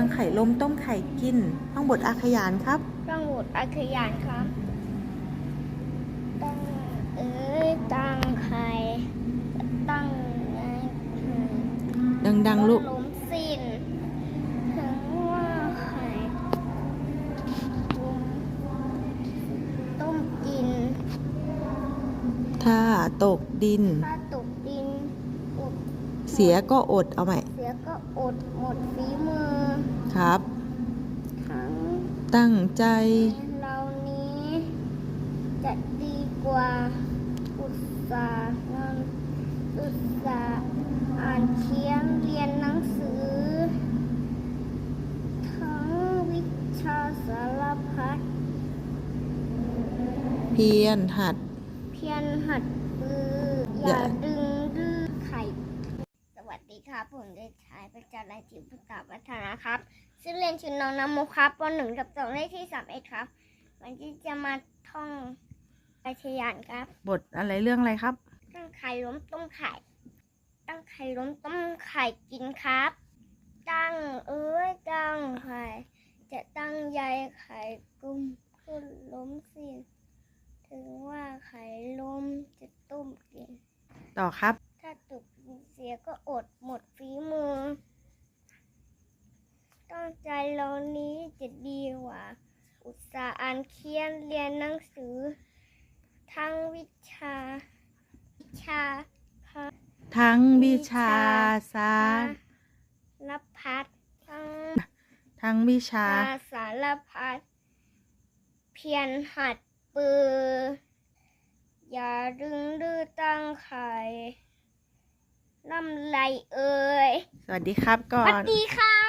นางไข่ล้มต้มไข่กิน ท่องบทอาขยานครับ ตั้งหมดอาขยานครับ ตั้งเอ้ยตั้งใครตั้งไงดังๆลูก ล้มสิ้นถึงว่าใครต้มต้มกินถ้าตกดิน ถ้าตกดินอดเสียก็อดเอาใหม่ เสียก็อดหมดฝีมือครับ ทั้งตั้งใจ เรานี้ จะดีกว่าอุตสาห์งานอุตสาห์อ่านเขียนเรียนหนังสือ ทั้งวิชาสารพัดเพียรหัด เพียรหัดปือออย่าย่าดึงดื้อไข่สวัสดี ครับผมเด็กชายประจันไรจิพุตตาวัฒนะครับชื่อเล่นชื่อน้องน้ำโมครับปหนึ่งกับสองเลขที่สามเอ็ดครับ วันที่จะมาท่องไปทยานครับ บทอะไรเรื่องอะไรครับ ตั้งไข่ล้มต้มไข่ ตั้งไข่ล้มต้มไข่กินครับ ตั้งเอ้ยตั้งไข่จะตั้งใยไข่กุ้มขึ้นล้มสิ้นถึงว่าไข่ล้มจะต้มกิน ต่อครับถ้าตกเสียก็อดหมดฝีมือ ตั้งใจเรานี้จะดีกว่า อุตสาห์อ่านเขียนเรียนหนังสือ ทั้งวิชาวิชาพระทั้งวิชาศาสตร์รับพัดทั้งทั้งวิชาภาสารพัดเพียรหัดปือ อย่าดึงดื้อตั้งไข่ ลำไรเอ่ยสวัสดีครับก่อสวัสนดีครับ